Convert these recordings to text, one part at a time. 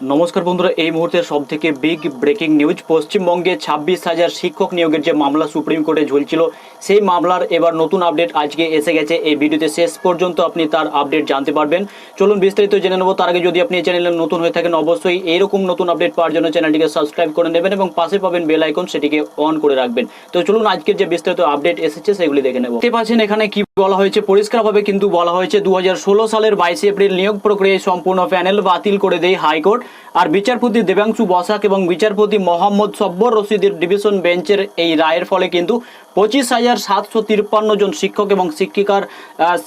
নমস্কার বন্ধুরা, এই মুহূর্তে সব থেকে বিগ ব্রেকিং নিউজ পশ্চিমবঙ্গে ছাব্বিশ হাজার শিক্ষক নিয়োগের যে মামলা সুপ্রিম কোর্টে ঝুলছিল, সেই মামলার এবার নতুন আপডেট আজকে এসে গেছে। এই ভিডিওতে শেষ পর্যন্ত আপনি তার আপডেট জানতে পারবেন। চলুন বিস্তারিত জেনে নেব। তার আগে যদি আপনি এই চ্যানেলে নতুন হয়ে থাকেন, অবশ্যই এইরকম নতুন আপডেট পাওয়ার জন্য চ্যানেলটিকে সাবস্ক্রাইব করে নেবেন এবং পাশে পাবেন বেল আইকন সেটিকে অন করে রাখবেন। তো চলুন আজকের যে বিস্তারিত আপডেট এসেছে, সেগুলি দেখে নেব। দেখতে পাচ্ছেন এখানে কি বলা হয়েছে, পরিষ্কারভাবে কিন্তু বলা হয়েছে দু হাজার ষোলো সালের বাইশে এপ্রিল নিয়োগ প্রক্রিয়ায় সম্পূর্ণ প্যানেল বাতিল করে দেয় হাইকোর্ট। আর বিচারপতি দেবাংশু বসাক এবং বিচারপতি মোহাম্মদ সব্বর রশিদের ডিভিশন বেঞ্চের এই রায়ের ফলে কিন্তু পঁচিশ হাজার সাতশো তিপ্পান্ন জন শিক্ষক এবং শিক্ষিকার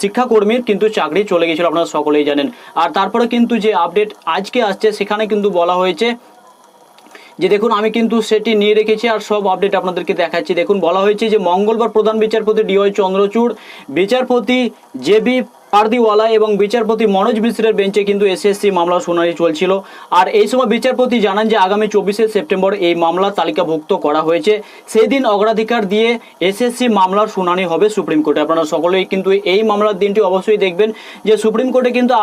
শিক্ষাকর্মীর কিন্তু চাকরি চলে গেছিল, আপনারা সকলেই জানেন। আর তারপরে কিন্তু যে আপডেট আজকে আসছে, সেখানে কিন্তু বলা হয়েছে যে দেখুন, আমি কিন্তু সেটি নিয়ে রেখেছি আর সব আপডেট আপনাদেরকে দেখাচ্ছি। দেখুন, বলা হয়েছে যে মঙ্গলবার প্রধান বিচারপতি ডিওয়াই চন্দ্রচূড়, বিচারপতি জেবি পারদিওয়ালা এবং বিচারপতি মনোজ মিশ্রের বেঞ্চে কিন্তু এসএসসি মামলা শুনানি চলছিল। আর এই সময় বিচারপতি জানান যে, আগামী চব্বিশে সেপ্টেম্বর এই মামলা তালিকাভুক্ত করা হয়েছে। সেই দিন অগ্রাধিকার দিয়ে এসএসসি মামলার শুনানি হবে সুপ্রিম কোর্টে। আপনারা সকলেই কিন্তু এই মামলার দিনটি অবশ্যই দেখবেন যে, সুপ্রিম কোর্টে কিন্তু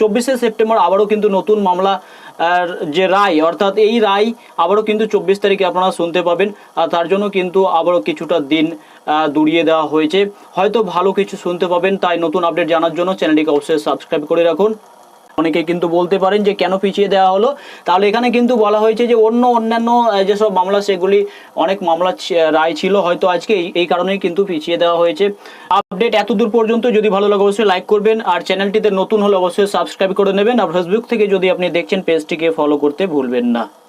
চব্বিশে সেপ্টেম্বর আবারও কিন্তু নতুন মামলা যে রায়, অর্থাৎ এই রায় আবারও কিন্তু চব্বিশ তারিখে আপনারা শুনতে পাবেন। আর তার জন্য কিন্তু আবারও কিছুটা দিন দুড়িয়ে দেওয়া হয়েছে। হয়তো ভালো কিছু শুনতে পাবেন, তাই নতুন আপডেট জানার জন্য চ্যানেলটিকে অবশ্যই সাবস্ক্রাইব করে রাখুন। অনেকে কিন্তু বলতে পারেন যে, কেন পিছিয়ে দেওয়া হলো? তাহলে এখানে কিন্তু বলা হয়েছে যে, অন্য অন্যান্য যেসব মামলা, সেগুলি অনেক মামলা রায় ছিল, হয়তো আজকে এই- কারণেই কিন্তু পিছিয়ে দেওয়া হয়েছে। আপডেট এত দূর পর্যন্ত যদি ভালো লাগে, অবশ্যই লাইক করবেন। আর চ্যানেলটিতে নতুন হলে অবশ্যই সাবস্ক্রাইব করে নেবেন। আর ফেসবুক থেকে যদি আপনি দেখছেন পেজটিকে ফলো করতে ভুলবেন না।